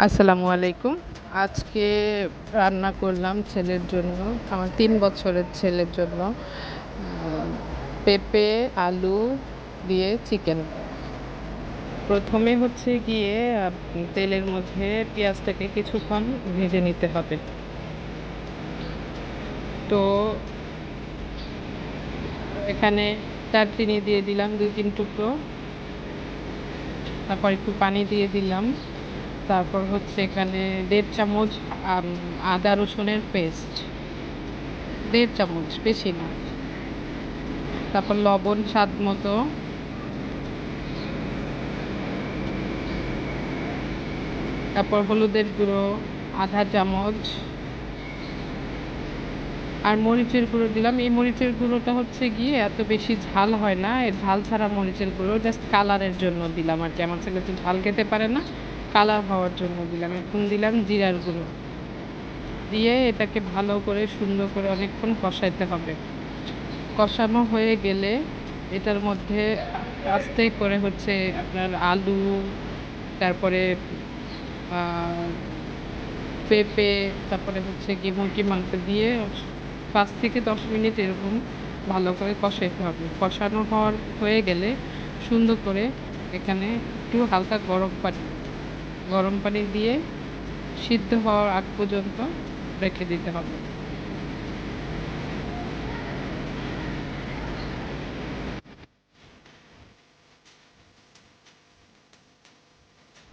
আসসালামু আলাইকুম। আজকে রান্না করলাম ছেলের জন্য, আমার তিন বছরের ছেলের জন্য পেঁপে, আলু দিয়ে চিকেন। প্রথমে হচ্ছে গিয়ে তেলের মধ্যে পেঁয়াজটাকে কিছুক্ষণ ভেজে নিতে হবে। তো এখানে দারচিনি দিয়ে দিলাম দুই তিন টুকরো, তারপর একটু পানি দিয়ে দিলাম। তারপর হচ্ছে এখানে দেড় চামচ আদা রসুনের পেস্ট দেড় চামচ, বেশি না। তারপর লবণ স্বাদ মতো। তারপর হলুদের গুঁড়ো, আধা চামচ। আর মরিচের গুঁড়ো দিলাম। এই মরিচের গুঁড়োটা হচ্ছে গিয়ে এত বেশি ঝাল হয় না। এর ঝাল ছাড়া মরিচের গুঁড়ো জাস্ট কালারের জন্য দিলাম আর কি। আমার ছেলে তো ঝাল খেতে পারে না। কালার হওয়ার জন্য দিলাম। এখন দিলাম জিরার গুঁড়ো। দিয়ে এটাকে ভালো করে সুন্দর করে অনেকক্ষণ কষাইতে হবে। কষানো হয়ে গেলে এটার মধ্যে আস্তে করে হচ্ছে আপনার আলু, তারপরে পেঁপে, তারপরে হচ্ছে গিয়ে মুরগি মাংস দিয়ে পাঁচ থেকে দশ মিনিট এরকম ভালো করে কষাইতে হবে। কষানো হওয়ার হয়ে গেলে সুন্দর করে এখানে একটু হালকা গরম পানি গরম পানি দিয়ে সিদ্ধ হওয়ার আগ পর্যন্ত রেখে দিতে হবে।